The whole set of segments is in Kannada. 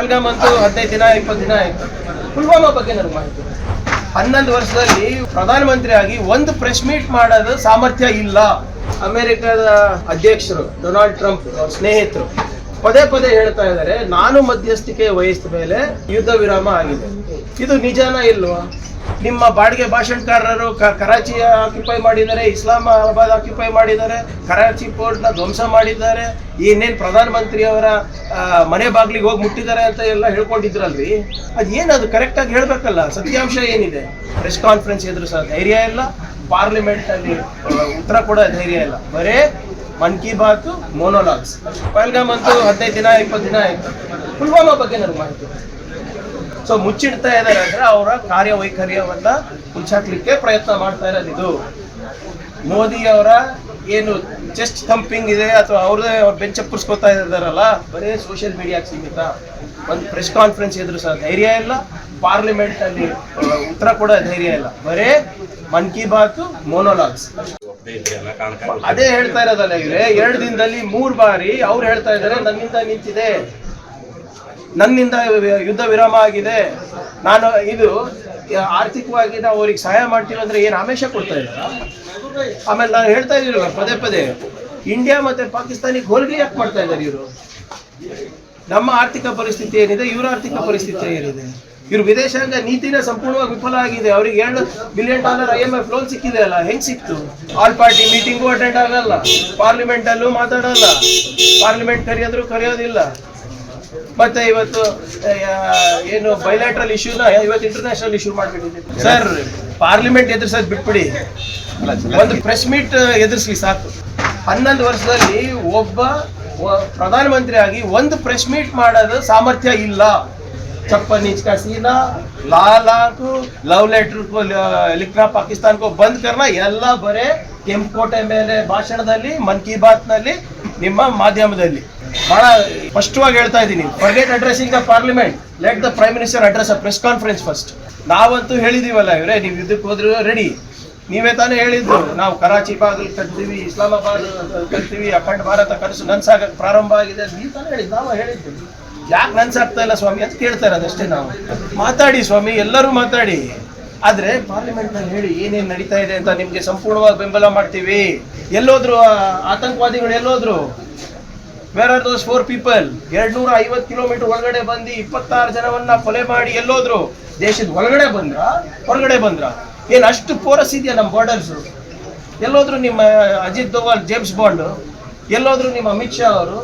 ಪಹಲ್ಗಾಮ್ ಅಂತೂ ಹದಿನೈದು ದಿನ, ಇಪ್ಪತ್ತು ದಿನ ಆಯ್ತು. ಪುಲ್ವಾಮಾ ಬಗ್ಗೆ ನನಗೆ ಮಾಹಿತಿ. ಹನ್ನೊಂದು ವರ್ಷದಲ್ಲಿ ಪ್ರಧಾನಮಂತ್ರಿ ಆಗಿ ಒಂದು ಪ್ರೆಸ್ ಮೀಟ್ ಮಾಡೋದು ಸಾಮರ್ಥ್ಯ ಇಲ್ಲ. ಅಮೆರಿಕದ ಅಧ್ಯಕ್ಷರು ಡೊನಾಲ್ಡ್ ಟ್ರಂಪ್ ಅವ್ರ ಸ್ನೇಹಿತರು ಪದೇ ಪದೇ ಹೇಳ್ತಾ ಇದ್ದಾರೆ, ನಾನು ಮಧ್ಯಸ್ಥಿಕೆ ವಹಿಸಿದ ಮೇಲೆ ಯುದ್ಧ ವಿರಾಮ ಆಗಿದೆ. ಇದು ನಿಜಾನ ಇಲ್ವಾ? ನಿಮ್ಮ ಬಾಡಿಗೆ ಭಾಷಣಕಾರರು ಕರಾಚಿ ಆಕ್ಯುಪೈ ಮಾಡಿದ್ದಾರೆ ಇಸ್ಲಾಮಾಬಾದ್ ಆಕ್ಯುಪೈ ಮಾಡಿದ್ದಾರೆ, ಕರಾಚಿ ಪೋರ್ಟ್ನ ಧ್ವಂಸ ಮಾಡಿದ್ದಾರೆ. ಇನ್ನೇನು ಪ್ರಧಾನಮಂತ್ರಿಯವರ ಮನೆ ಬಾಗಿಲಿಗೆ ಹೋಗಿ ಮುಟ್ಟಿದ್ದಾರೆ ಅಂತ ಎಲ್ಲ ಹೇಳ್ಕೊಂಡಿದ್ರಲ್ರಿ. ಅದು ಏನು ಅದು ಕರೆಕ್ಟಾಗಿ ಹೇಳಬೇಕಲ್ಲ, ಸತ್ಯಾಂಶ ಏನಿದೆ? ಪ್ರೆಸ್ ಕಾನ್ಫರೆನ್ಸ್ ಎದುರು ಸಹ ಧೈರ್ಯ ಇಲ್ಲ ಪಾರ್ಲಿಮೆಂಟಲ್ಲಿ ಉತ್ತರ ಕೊಡೋ ಧೈರ್ಯ ಇಲ್ಲ. ಬರೇ ಮನ್ ಕಿ ಬಾತ್ ಮೋನೋಲಾಗ್ಸ್ ಪಹಲ್ಗಾಮ್ ಅಂತೂ ಹದಿನೈದು ದಿನ, ಇಪ್ಪತ್ತು ದಿನ ಆಯ್ತು. ಪುಲ್ವಾಮಾ ಬಗ್ಗೆ ನನಗೆ ಮಾಹಿತಿ. ಸೊ ಮುಚ್ಚಿಡ್ತಾ ಇದ್ದಾರೆ ಅಂದ್ರೆ ಅವರ ಕಾರ್ಯವೈಖರ್ಯವನ್ನ ಮುಚ್ಚಾಕ್ಲಿಕ್ಕೆ ಪ್ರಯತ್ನ ಮಾಡ್ತಾ ಇರೋದು ಇದು. ಮೋದಿ ಅವರ ಏನು ಚೆಸ್ಟ್ ಥಂಪಿಂಗ್ ಇದೆ ಅಥವಾ ಅವ್ರದೇ ಅವ್ರ ಬೆಂಚ್ ಅಪ್ಪರ್ಸ್ಕೊತಾ ಇದ್ದಾರಲ್ಲ, ಬರೀ ಸೋಷಿಯಲ್ ಮೀಡಿಯಾಕ್ಕೆ ಸೀಮಿತ. ಒಂದು ಪ್ರೆಸ್ ಕಾನ್ಫರೆನ್ಸ್ ಎದುರು ಸಹ ಧೈರ್ಯ ಇಲ್ಲ ಪಾರ್ಲಿಮೆಂಟ್ ಅಲ್ಲಿ ಉತ್ತರ ಕೂಡ ಧೈರ್ಯ ಇಲ್ಲ. ಬರೇ ಮನ್ ಕಿ ಬಾತ್ ಮೋನೋಲಾಗ್ಸ್ ಅದೇ ಹೇಳ್ತಾ ಇರೋದಲ್ಲ ಇವ್ರೆ, ಎರಡು ದಿನದಲ್ಲಿ ಮೂರು ಬಾರಿ ಅವ್ರು ಹೇಳ್ತಾ ಇದ್ದಾರೆ, ನನ್ನಿಂದ ನಿಂತಿದೆ. ನನ್ನಿಂದ ಯುದ್ಧ ವಿರಾಮ ಆಗಿದೆ. ನಾನು ಇದು ಆರ್ಥಿಕವಾಗಿ ನಾವು ಅವ್ರಿಗೆ ಸಹಾಯ ಮಾಡ್ತೀವಿ ಅಂದ್ರೆ ಏನು ಆಮೇಶ ಕೊಡ್ತಾ ಇದ್ದಾರಾ ಆಮೇಲೆ ನಾನು ಹೇಳ್ತಾ ಇದ್ದೀರಲ್ಲ ಪದೇ ಪದೇ. ಇಂಡಿಯಾ ಮತ್ತೆ ಪಾಕಿಸ್ತಾನಿಗೆ ಹೋಲ್ಗೆ ಯಾಕೆ ಮಾಡ್ತಾ ಇದ್ದಾರೆ ಇವರು? ನಮ್ಮ ಆರ್ಥಿಕ ಪರಿಸ್ಥಿತಿ ಏನಿದೆ, ಇವರ ಆರ್ಥಿಕ ಪರಿಸ್ಥಿತಿ ಏನಿದೆ? ಇವ್ರ ವಿದೇಶಾಂಗ ನೀತಿನ ಸಂಪೂರ್ಣವಾಗಿ ವಿಫಲ ಆಗಿದೆ. ಅವ್ರಿಗೆ ಎರಡು billion dollar I M F loan ಸಿಕ್ಕಿದೆ ಅಲ್ಲ, ಹೆಂಗ್ ಸಿಕ್ತು? ಆಲ್ ಪಾರ್ಟಿ ಮೀಟಿಂಗು ಅಟೆಂಡ್ ಆಗಲ್ಲ. ಪಾರ್ಲಿಮೆಂಟ್ ಅಲ್ಲೂ ಮಾತಾಡಲ್ಲ. ಪಾರ್ಲಿಮೆಂಟ್ ಕರೆಯೋದ್ರು ಕರೆಯೋದಿಲ್ಲ. ಮತ್ತೆ ಇವತ್ತು ಏನು ಬೈಲ್ಯಾಟ್ರಲ್ ಇಶ್ಯೂನ ಇವತ್ತು ಇಂಟರ್ನ್ಯಾಷನಲ್ ಇಶ್ಯೂ ಮಾಡಬೇಕು ಸರ್ ಪಾರ್ಲಿಮೆಂಟ್ ಎದುರಿಸೋದು ಬಿಟ್ಬಿಡಿ. ಒಂದು ಪ್ರೆಸ್ ಮೀಟ್ ಎದುರಿಸ್ಲಿ ಸಾಕು. ಹನ್ನೊಂದು ವರ್ಷದಲ್ಲಿ ಒಬ್ಬ ಪ್ರಧಾನಮಂತ್ರಿ ಆಗಿ ಒಂದು ಪ್ರೆಸ್ ಮೀಟ್ ಮಾಡೋದು ಸಾಮರ್ಥ್ಯ ಇಲ್ಲ. ಚಪ್ಪಲ್ ನಿಚ್ಕಾ ಸೀನಾ ಲಾಲಾಕು ಲವ್ ಲೆಟರ್ ಲಿಖನಾ ಪಾಕಿಸ್ತಾನ್ಕೋ ಬಂದ್ ಕರ್ನ ಎಲ್ಲ ಬರೇ ಕೆಂಪು ಕೋಟೆ ಮೇಲೆ ಭಾಷಣದಲ್ಲಿ ಮನ್ ಕಿ ಬಾತ್ನಲ್ಲಿ ನಿಮ್ಮ ಮಾಧ್ಯಮದಲ್ಲಿ. ಬಹಳ ಸ್ಪಷ್ಟವಾಗಿ ಹೇಳ್ತಾ ಇದ್ದೀನಿ. Forget addressing the parliament let the prime minister address a press conference first ನಾವಂತೂ ಹೇಳಿದೀವಲ್ಲ ಇವರೇ, ನೀವು ಇದಕ್ಕೆ ಹೋದ್ರು ರೆಡಿ ನೀವೇ ತಾನೇ ಹೇಳಿದ್ರು ನಾವು ಕರಾಚಿ ಬಾಗಿಲು ಕಟ್ತೀವಿ, ಇಸ್ಲಾಮಾಬಾದ್ ಕಟ್ತೀವಿ, ಅಖಂಡ ಭಾರತ ಕನಸು ನನ್ಸಾಗಕ್ಕೆ ಪ್ರಾರಂಭ ಆಗಿದೆ ನೀವು ತಾನೇ ಹೇಳಿದ್ದು. ನಾವು ಹೇಳಿದ್ದು. ಯಾಕೆ ನನ್ಸಾಗ್ತಾ ಇಲ್ಲ ಸ್ವಾಮಿ ಅಂತ ಕೇಳ್ತಾ ಇರೋದಷ್ಟೇ ನಾವು. ಮಾತಾಡಿ ಸ್ವಾಮಿ, ಎಲ್ಲರೂ ಮಾತಾಡಿ. ಆದ್ರೆ ಪಾರ್ಲಿಮೆಂಟ್ನಲ್ಲಿ ಹೇಳಿ ಏನೇನ್ ನಡೀತಾ ಇದೆ ಅಂತ ನಿಮ್ಗೆ ಸಂಪೂರ್ಣವಾಗಿ ಬೆಂಬಲ ಮಾಡ್ತೀವಿ. ಎಲ್ಲೋದ್ರು ಆತಂಕವಾದಿಗಳು ಎಲ್ಲೋದ್ರು? Where are those four people ಎರಡ್ ನೂರ ಐವತ್ತು ಕಿಲೋಮೀಟರ್ ಒಳಗಡೆ ಬಂದು ಇಪ್ಪತ್ತಾರು ಜನವನ್ನ ಕೊಲೆ ಮಾಡಿ ಎಲ್ಲೋದ್ರು? ದೇಶದ ಒಳಗಡೆ ಬಂದ್ರ? ಹೊರಗಡೆ ಬಂದ್ರ? ಏನ್ ಅಷ್ಟು ಪೋರಸ್ ಇದೆಯಾ ನಮ್ಮ ಬಾರ್ಡರ್ಸ್ ಎಲ್ಲೋದ್ರು ನಿಮ್ಮ ಅಜಿತ್ ದೋವಾಲ್ ಜೇಮ್ಸ್ ಬಾಂಡ್ ಎಲ್ಲೋದ್ರು ನಿಮ್ಮ ಅಮಿತ್ ಶಾ ಅವರು?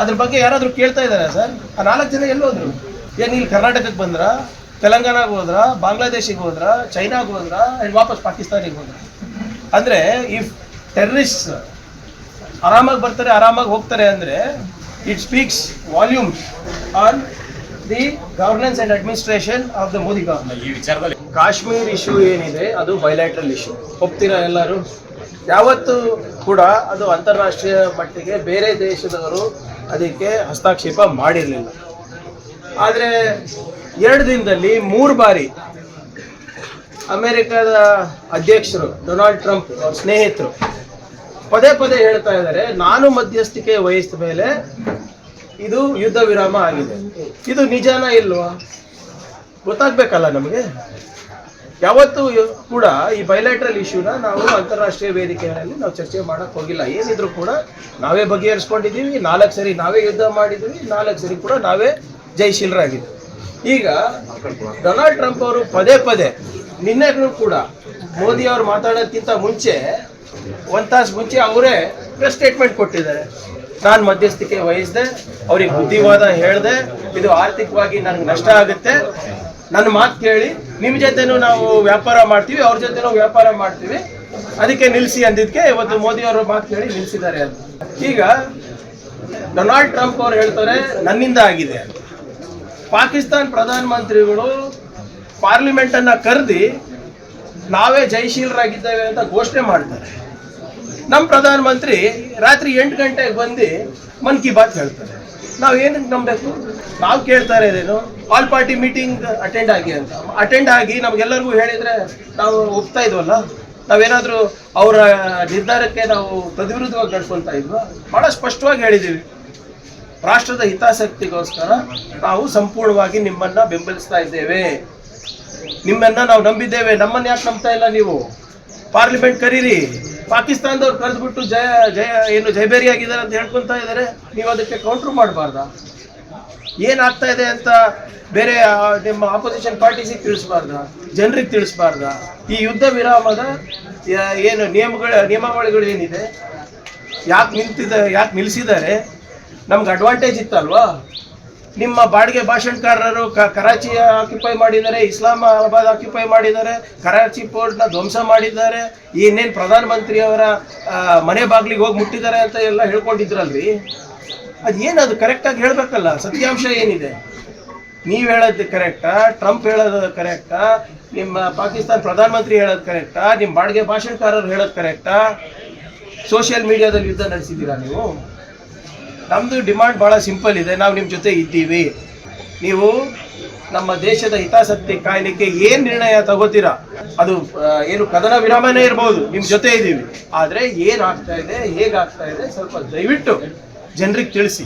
ಅದ್ರ ಬಗ್ಗೆ ಯಾರಾದ್ರೂ ಕೇಳ್ತಾ ಇದಾರೆ ಸರ್? ಆ ನಾಲ್ಕು ಜನ ಎಲ್ಲೋದ್ರು? ಏನ್ ಇಲ್ಲಿ ಕರ್ನಾಟಕಕ್ಕೆ ಬಂದ್ರ? ತೆಲಂಗಾಣಗೆ ಹೋದ್ರ? ಬಾಂಗ್ಲಾದೇಶಿಗೆ ಹೋದ್ರ? ಚೈನಾಗೆ ಹೋದ್ರ? ವಾಪಸ್ ಪಾಕಿಸ್ತಾನಿಗೆ ಹೋದ್ರ? ಅಂದ್ರೆ ಇಫ್ ಟೆರರಿಸ್ಟ್ ಆರಾಮಾಗಿ ಬರ್ತಾರೆ ಆರಾಮಾಗಿ ಹೋಗ್ತಾರೆ ಅಂದ್ರೆ it speaks volumes on the governance and administration of the Modi government ಈ ವಿಚಾರದಲ್ಲಿ ಕಾಶ್ಮೀರ್ ಇಶ್ಯೂ ಏನಿದೆ ಅದು ಬೈಲ್ಯಾಟ್ರಲ್ ಇಶ್ಯೂ ಒಪ್ತೀರಾ ಎಲ್ಲರೂ? ಯಾವತ್ತೂ ಕೂಡ ಅದು ಅಂತಾರಾಷ್ಟ್ರೀಯ ಮಟ್ಟಿಗೆ ಬೇರೆ ದೇಶದವರು ಅದಕ್ಕೆ ಹಸ್ತಕ್ಷೇಪ ಮಾಡಿರಲಿಲ್ಲ. ಆದರೆ ಎರಡು ದಿನದಲ್ಲಿ ಮೂರು ಬಾರಿ ಅಮೆರಿಕದ ಅಧ್ಯಕ್ಷರು ಡೊನಾಲ್ಡ್ ಟ್ರಂಪ್ ಅವ್ರ ಸ್ನೇಹಿತರು ಪದೇ ಪದೇ ಹೇಳ್ತಾ ಇದ್ದಾರೆ, ನಾನು ಮಧ್ಯಸ್ಥಿಕೆ ವಹಿಸಿದ ಮೇಲೆ ಇದು ಯುದ್ಧ ವಿರಾಮ ಆಗಿದೆ. ಇದು ನಿಜಾನ ಇಲ್ವಾ? ಗೊತ್ತಾಗ್ಬೇಕಲ್ಲ ನಮಗೆ? ಯಾವತ್ತೂ ಕೂಡ ಈ ಬೈಲೈಟ್ರಲ್ ಇಶ್ಯೂನ ನಾವು ಅಂತಾರಾಷ್ಟ್ರೀಯ ವೇದಿಕೆಗಳಲ್ಲಿ ನಾವು ಚರ್ಚೆ ಮಾಡಕ್ ಹೋಗಿಲ್ಲ. ಏನಿದ್ರು ಕೂಡ ನಾವೇ ಬಗೆಹರಿಸ್ಕೊಂಡಿದ್ದೀವಿ, ನಾಲ್ಕು ಸರಿ ನಾವೇ ಯುದ್ಧ ಮಾಡಿದ್ದೀವಿ, ನಾಲ್ಕು ಸರಿ ಕೂಡ ನಾವೇ ಜಯಶೀಲರಾಗಿದ್ದೀವಿ ಈಗ ಡೊನಾಲ್ಡ್ ಟ್ರಂಪ್ ಅವರು ಪದೇ ಪದೇ ನಿನ್ನೆಗೂ ಕೂಡ ಮೋದಿ ಅವರು ಮಾತಾಡೋದಕ್ಕಿಂತ ಮುಂಚೆ, ಒಂದ್ ತಾಸು ಮುಂಚೆ ಅವರೇ ಪ್ರೆಸ್ ಸ್ಟೇಟ್ಮೆಂಟ್ ಕೊಟ್ಟಿದ್ದಾರೆ. ನಾನು ಮಧ್ಯಸ್ಥಿಕೆ ವಹಿಸಿದೆ, ಅವ್ರಿಗೆ ಬುದ್ಧಿವಾದ ಹೇಳಿದೆ, ಇದು ಆರ್ಥಿಕವಾಗಿ ನನಗೆ ನಷ್ಟ ಆಗುತ್ತೆ. ನನ್ನ ಮಾತು ಕೇಳಿ ನಿಮ್ಮ ಜೊತೆನೂ ನಾವು ವ್ಯಾಪಾರ ಮಾಡ್ತೀವಿ, ಅವ್ರ ಜೊತೆನೂ ವ್ಯಾಪಾರ ಮಾಡ್ತೀವಿ. ಅದಕ್ಕೆ ನಿಲ್ಲಿಸಿ ಅಂದಿದ್ದಕ್ಕೆ ಇವತ್ತು ಮೋದಿ ಅವರು ಮಾತು ಕೇಳಿ ನಿಲ್ಲಿಸಿದ್ದಾರೆ ಅಂತ. ಈಗ ಡೊನಾಲ್ಡ್ ಟ್ರಂಪ್ ಅವ್ರು ಹೇಳ್ತಾರೆ, ನನ್ನಿಂದ ಆಗಿದೆ. ಪಾಕಿಸ್ತಾನ್ ಪ್ರಧಾನಮಂತ್ರಿಗಳು ಪಾರ್ಲಿಮೆಂಟ್ ಅನ್ನ ಕರೆದಿ ನಾವೇ ಜಯಶೀಲರಾಗಿದ್ದೇವೆ ಅಂತ ಘೋಷಣೆ ಮಾಡ್ತಾರೆ. ನಮ್ಮ ಪ್ರಧಾನಮಂತ್ರಿ ರಾತ್ರಿ ಎಂಟು ಗಂಟೆಗೆ ಬಂದು ಮನ್ ಕಿ ಬಾತ್ ಹೇಳ್ತಾರೆ. ನಾವು ಏನಕ್ಕೆ ನಂಬಬೇಕು? ನಾವು ಕೇಳ್ತಾ ಇರೋದೇನು ಆಲ್ ಪಾರ್ಟಿ ಮೀಟಿಂಗ್ ಅಟೆಂಡ್ ಆಗಿ ಅಂತ. ಅಟೆಂಡ್ ಆಗಿ ನಮಗೆಲ್ಲರಿಗೂ ಹೇಳಿದ್ರೆ ನಾವು ಒಪ್ತಾ ಇದ್ವಲ್ಲ? ನಾವೇನಾದರೂ ಅವರ ನಿರ್ಧಾರಕ್ಕೆ ನಾವು ತದ್ವಿರುದ್ಧವಾಗಿ ನಡ್ಕೊಳ್ತಾ ಇದ್ವಾ? ಬಹಳ ಸ್ಪಷ್ಟವಾಗಿ ಹೇಳಿದ್ದೀವಿ ರಾಷ್ಟ್ರದ ಹಿತಾಸಕ್ತಿಗೋಸ್ಕರ ನಾವು ಸಂಪೂರ್ಣವಾಗಿ ನಿಮ್ಮನ್ನು ಬೆಂಬಲಿಸ್ತಾ ಇದ್ದೇವೆ. ನಿಮ್ಮನ್ನ ನಾವು ನಂಬಿದ್ದೇವೆ. ನಮ್ಮನ್ನ ಯಾಕೆ ನಂಬ್ತಾ ಇಲ್ಲ ನೀವು? ಪಾರ್ಲಿಮೆಂಟ್ ಕರೀರಿ. ಪಾಕಿಸ್ತಾನದವ್ರು ಕರೆದ್ಬಿಟ್ಟು ಜಯ ಜಯ, ಏನು ಜೈಬೇರಿ ಆಗಿದ್ದಾರೆ ಅಂತ ಹೇಳ್ಕೊಂತ ಇದ್ದಾರೆ. ನೀವು ಅದಕ್ಕೆ ಕೌಂಟ್ರ್ ಮಾಡಬಾರ್ದಾ? ಏನಾಗ್ತಾ ಇದೆ ಅಂತ ಬೇರೆ ನಿಮ್ಮ ಆಪೋಸಿಷನ್ ಪಾರ್ಟೀಸಿಗೆ ತಿಳಿಸ್ಬಾರ್ದ? ಜನರಿಗೆ ತಿಳಿಸ್ಬಾರ್ದ? ಈ ಯುದ್ಧ ವಿರಾಮದ ಏನು ನಿಯಮಗಳ, ನಿಯಮಾವಳಿಗಳು ಏನಿದೆ? ಯಾಕೆ ನಿಂತಿದ, ಯಾಕೆ ನಿಲ್ಲಿಸಿದ್ದಾರೆ ನಮ್ಗೆ ಅಡ್ವಾಂಟೇಜ್ ಇತ್ತಲ್ವಾ? ನಿಮ್ಮ ಬಾಡಿಗೆ ಭಾಷಣಕಾರರು ಕರಾಚಿ ಆಕ್ಯುಪೈ ಮಾಡಿದ್ದಾರೆ ಇಸ್ಲಾಮಾಬಾದ್ ಆಕ್ಯುಪೈ ಮಾಡಿದ್ದಾರೆ, ಕರಾಚಿ ಪೋರ್ಟ್ನ ಧ್ವಂಸ ಮಾಡಿದ್ದಾರೆ, ಇನ್ನೇನು ಪ್ರಧಾನ ಮಂತ್ರಿಯವರ ಮನೆ ಬಾಗಿಲಿಗೆ ಹೋಗಿ ಮುಟ್ಟಿದ್ದಾರೆ ಅಂತ ಎಲ್ಲ ಹೇಳ್ಕೊಂಡಿದ್ರಲ್ರಿ? ಅದೇನು ಅದು ಕರೆಕ್ಟಾಗಿ ಹೇಳಬೇಕಲ್ಲ, ಸತ್ಯಾಂಶ ಏನಿದೆ? ನೀವು ಹೇಳೋದು ಕರೆಕ್ಟಾ ಟ್ರಂಪ್ ಹೇಳೋದು ಕರೆಕ್ಟಾ ನಿಮ್ಮ ಪಾಕಿಸ್ತಾನ ಪ್ರಧಾನಮಂತ್ರಿ ಹೇಳೋದು ಕರೆಕ್ಟಾ ನಿಮ್ಮ ಬಾಡಿಗೆ ಭಾಷಣಕಾರರು ಹೇಳೋದು ಕರೆಕ್ಟಾ ಸೋಷಿಯಲ್ ಮೀಡಿಯಾದಲ್ಲಿ ಯುದ್ಧ ನಡೆಸಿದ್ದೀರಾ ನೀವು? ನಮ್ಮದು ಡಿಮಾಂಡ್ ಭಾಳ ಸಿಂಪಲ್ ಇದೆ. ನಾವು ನಿಮ್ಮ ಜೊತೆ ಇದ್ದೀವಿ. ನೀವು ನಮ್ಮ ದೇಶದ ಹಿತಾಸಕ್ತಿ ಕಾಯ್ಲಿಕ್ಕೆ ಏನು ನಿರ್ಣಯ ತಗೋತೀರಾ? ಅದು ಏನು ಕದನ ವಿರಾಮನೇ ಇರ್ಬೋದು. ನಿಮ್ಮ ಜೊತೆ ಇದ್ದೀವಿ. ಆದರೆ ಏನಾಗ್ತಾ ಇದೆ ಹೇಗಾಗ್ತಾ ಇದೆ ಸ್ವಲ್ಪ ದಯವಿಟ್ಟು ಜನರಿಗೆ ತಿಳಿಸಿ.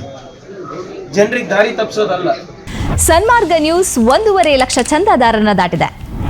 ಜನರಿಗೆ ದಾರಿ ತಪ್ಪಿಸೋದಲ್ಲ ಸನ್ಮಾರ್ಗ ನ್ಯೂಸ್ ಒಂದೂವರೆ ಲಕ್ಷ ಚಂದಾದಾರನ ದಾಟಿದೆ.